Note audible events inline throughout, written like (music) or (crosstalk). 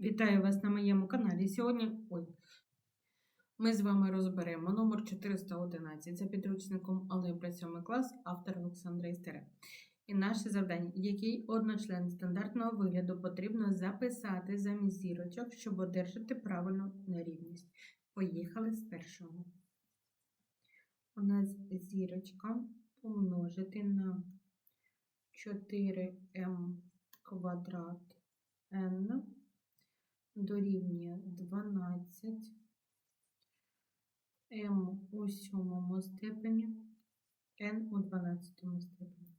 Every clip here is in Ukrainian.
Вітаю вас на моєму каналі. Сьогодні ой, ми з вами розберемо номер 411 за підручником Алgebra 7 клас, автор Олександра Істере. І наше завдання, який одночлен стандартного вигляду потрібно записати замість зірочок, щоб одержати правильну нерівність. Поїхали з першого. У нас зірочка помножити на 4m квадрат n дорівнює 12 m у сьомому степені, n у 12 степені.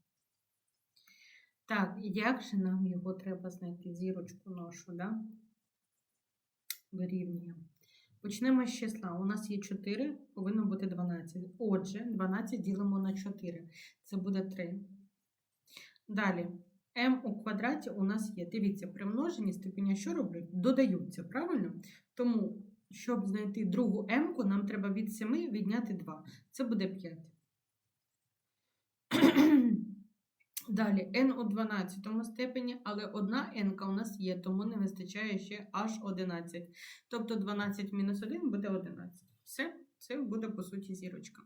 Так, як же нам його треба знайти? Зірочку нашу, да? Вирівнюємо. Почнемо з числа. У нас є 4, повинно бути 12. Отже, 12 ділимо на 4. Це буде 3. Далі. M у квадраті у нас є. Дивіться, при множенні степеня що роблять? Додаються, правильно? Тому, щоб знайти другу m, нам треба від 7 відняти 2. Це буде 5. (clears throat) Далі n у 12 степені, але одна n у нас є, тому не вистачає ще аж 11. Тобто 12 мінус 1 буде 11. Все, це буде по суті зірочка.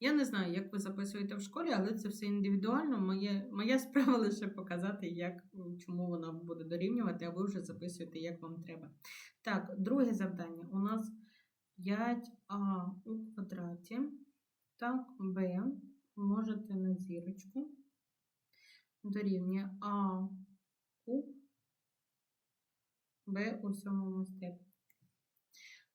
Я не знаю, як ви записуєте в школі, але це все індивідуально. Моє, моя справа (laughs) лише показати, як, чому вона буде дорівнювати, а ви вже записуєте, як вам треба. Так, друге завдання. У нас 5а у квадраті. Так, b множити на зірочку. Дорівнює а куб b у сьомому степені.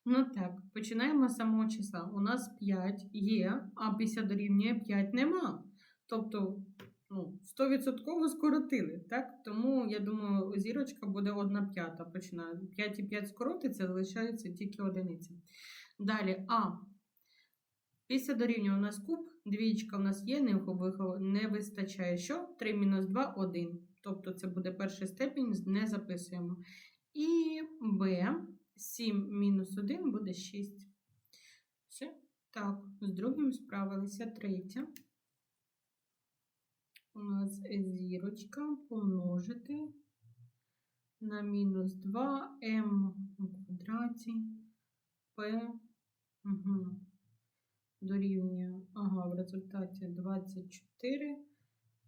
Ну так, починаємо з самого числа. У нас 5 є, а 50 дорівнює 5 нема. Тобто, ну, 100% скоротили, так? Тому, я думаю, зірочка буде 1 п'ята. Починає. 5 і 5 скоротиться, залишається тільки одиниця. Далі, а. Після дорівнює у нас куб, двічка у нас є, не, вистачає що? 3 мінус 2 1. Тобто це буде перший степінь, не записуємо. І b. 7 мінус 1 буде 6. Все. Так, з другим справилися третя. У нас зірочка помножити на мінус 2 m у квадраті p угу. дорівнює, ага, в результаті 24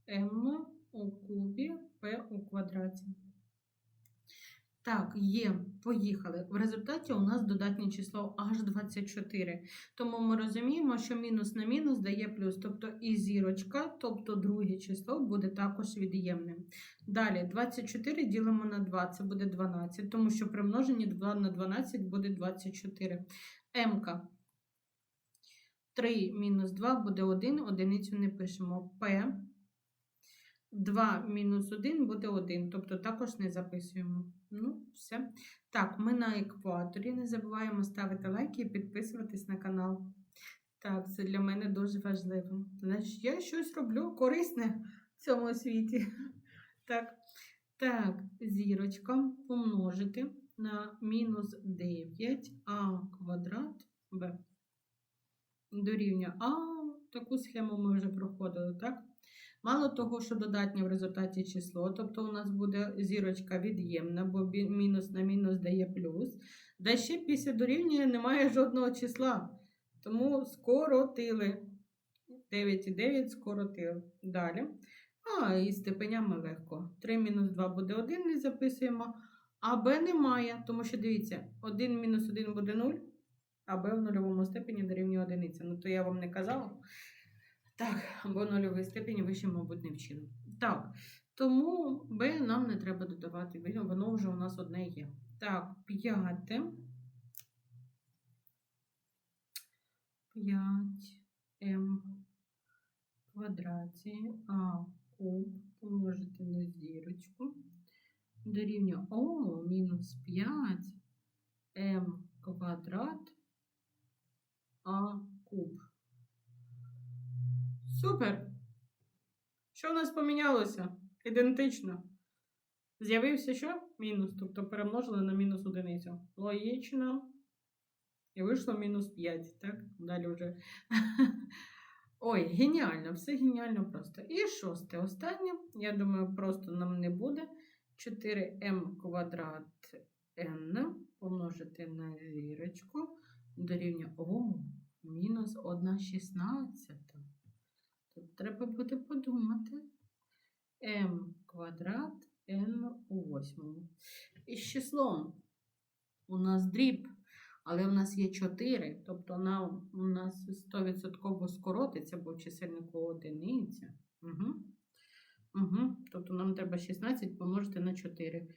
m у кубі p у квадраті. Так, є, поїхали. В результаті у нас додатнє число аж 24. Тому ми розуміємо, що мінус на мінус дає плюс. Тобто і зірочка, тобто друге число буде також від'ємним. Далі 24 ділимо на 2, це буде 12, тому що при множенні 2 на 12 буде 24. М-ка. 3 мінус 2 буде 1, одиницю не пишемо. П. 2 мінус 1 буде 1, тобто також не записуємо. Ну, все. Так, ми на екваторі. Не забуваємо ставити лайки і підписуватись на канал. Так, це для мене дуже важливо. Значить, я щось роблю корисне в цьому світі. (laughs) Так, так, зірочка помножити на мінус 9а квадрат b. Дорівнює А, таку схему ми вже проходили, так? Мало того, що додатнє в результаті число, тобто у нас буде зірочка від'ємна, бо мінус на мінус дає плюс. Да ще після дорівнює немає жодного числа. Тому скоротили. 9,9 скоротили. Далі. А, і степенями легко. 3 мінус 2 буде 1, не записуємо. А b немає, тому що дивіться, 1 мінус 1 буде 0, а b в нульовому степені дорівнює 1. Ну, то я вам не казала. Так, бо нульовий степені ви ще, мабуть, не вчили. Так, тому b нам не треба додавати, воно вже у нас одне є. Так, п'яте. 5m квадраті а куб помножити на зірочку. Дорівнює О, мінус 5m квадрат а куб. Супер! Що в нас помінялося? Ідентично. З'явився що? Мінус. Тобто перемножили на мінус одиницю. Логічно. І вийшло мінус 5. Так? Далі вже. (laughs) Ой, геніально, все геніально просто. І шосте останнє. Я думаю, просто нам не буде. 4m квадрат n помножити на зірочку дорівнює о, мінус 1 шістнадцята. Тут треба буде подумати. m квадрат n у восьмому. І з числом у нас дріб, але у нас є 4, тобто нам, у нас 100% скоротиться, бо в чисельнику одиниця. Угу. Угу. Тобто нам треба 16 помножити на 4.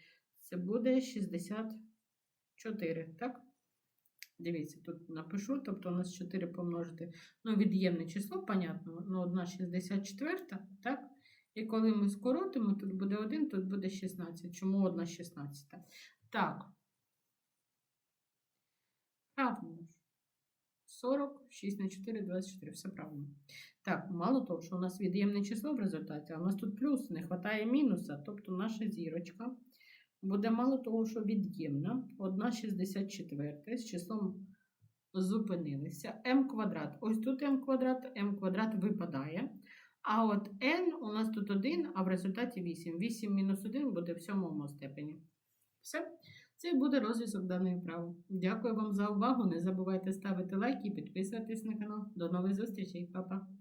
Це буде 64, так? Дивіться, тут напишу, тобто у нас 4 помножити, ну, від'ємне число, понятно, ну, 1 64, так? І коли ми скоротимо, тут буде 1, тут буде 16. Чому 1 16? Так. Правильно. ж. 40, 6 на 4, 24. Все правильно. Так, мало того, що у нас від'ємне число в результаті, а у нас тут плюс, не вистачає мінуса, тобто наша зірочка буде мало того, що від'ємна, 1,64 з числом зупинилися. m квадрат. Ось тут m квадрат, m квадрат випадає. А от n у нас тут 1, а в результаті 8. 8 мінус 1 буде в сьомому степені. Все. Це буде розв'язок даної вправи. Дякую вам за увагу. Не забувайте ставити лайки і підписуватись на канал. До нових зустрічей, Па-па!